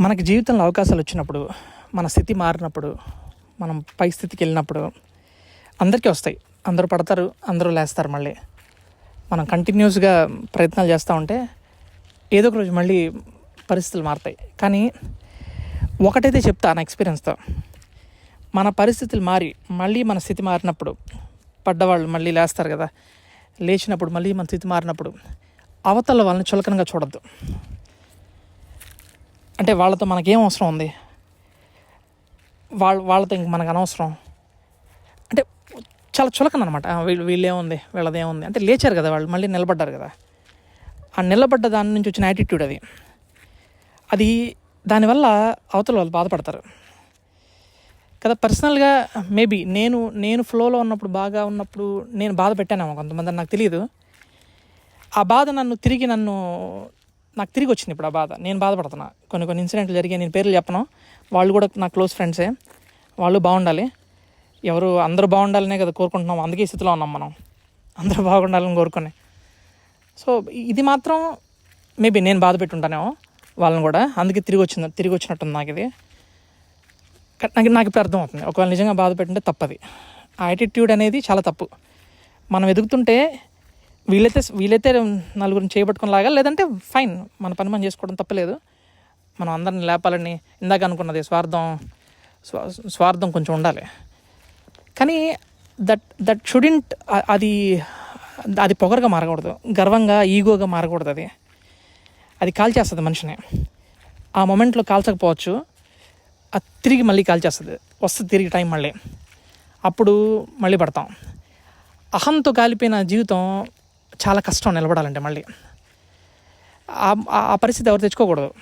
మనకి జీవితంలో అవకాశాలు వచ్చినప్పుడు మన స్థితి మారినప్పుడు మనం పై స్థితికి వెళ్ళినప్పుడు అందరికీ వస్తాయి. అందరూ పడతారు అందరూ లేస్తారు మళ్ళీ. మనం కంటిన్యూస్గా ప్రయత్నాలు చేస్తూ ఉంటే ఏదో ఒక రోజు మళ్ళీ పరిస్థితులు మారుతాయి. కానీ ఒకటైతే చెప్తా నా ఎక్స్పీరియన్స్తో. మన పరిస్థితులు మారి మళ్ళీ మన స్థితి మారినప్పుడు పడ్డవాళ్ళు మళ్ళీ లేస్తారు కదా. లేచినప్పుడు మళ్ళీ మన స్థితి మారినప్పుడు అవతల వాళ్ళని చులకనగా చూడద్దు. అంటే వాళ్ళతో మనకేం అవసరం ఉంది? వాళ్ళ వాళ్ళతో ఇంక మనకు అనవసరం. అంటే చాలా చులకన అనమాట వీళ్ళు వీళ్ళేముంది వీళ్ళదేముంది. అంటే లేచారు కదా వాళ్ళు మళ్ళీ నిలబడ్డారు కదా. ఆ నిలబడ్డ దాని నుంచి వచ్చిన యాటిట్యూడ్ అది. అది దానివల్ల అవతల వాళ్ళు బాధపడతారు. కదా పర్సనల్గా మేబీ నేను నేను ఫ్లోలో ఉన్నప్పుడు బాగా ఉన్నప్పుడు నేను బాధ పెట్టానేమో కొంతమంది నాకు తెలియదు ఆ బాధ నన్ను తిరిగి నన్ను నాకు తిరిగి వచ్చింది ఇప్పుడు ఆ బాధ. నేను బాధపడుతున్నా. కొన్ని కొన్ని ఇన్సిడెంట్లు జరిగాయి. నేను పేర్లు చెప్పను. వాళ్ళు కూడా నా క్లోజ్ ఫ్రెండ్సే. వాళ్ళు బాగుండాలి. ఎవరు అందరూ బాగుండాలనే కదా కోరుకుంటున్నాం. అందుకే స్థితిలో ఉన్నాం మనం. అందరూ బాగుండాలని కోరుకునే. సో ఇది మాత్రం మేబీ నేను బాధ పెట్టుంటానేమో వాళ్ళని కూడా. అందుకే తిరిగి వచ్చింది. తిరిగి వచ్చినట్టుంది నాకు ఇది. నాకు నాకు ఇప్పుడు అర్థమవుతుంది. ఒకవేళ నిజంగా బాధ పెట్టుంటే తప్పది. ఆ యాటిట్యూడ్ అనేది చాలా తప్పు. మనం ఎదుగుతుంటే వీలైతే వీలైతే నలుగురిని చేయబట్టుకుని లాగా లేదంటే ఫైన్ మన పని మనం చేసుకోవడం తప్పలేదు. మనం అందరిని లేపాలని ఇందాక అనుకున్నది స్వార్థం స్వార్థం కొంచెం ఉండాలి. కానీ దట్ దట్ షుడింట్ అది అది పొగరుగా మారకూడదు. గర్వంగా ఈగోగా మారకూడదు అది. అది కాల్చేస్తుంది మనిషిని. ఆ మొమెంట్లో కాల్చకపోవచ్చు. అది తిరిగి మళ్ళీ కాల్చేస్తుంది. వస్తుంది తిరిగి టైం మళ్ళీ. అప్పుడు మళ్ళీ పడతాం. అహంతో కాలిపోయిన జీవితం చాలా కష్టం నిలబడాలంటే మళ్ళీ. ఆ- ఆ- పరిస్థితి ఎవరు తెచ్చుకోకూడదు.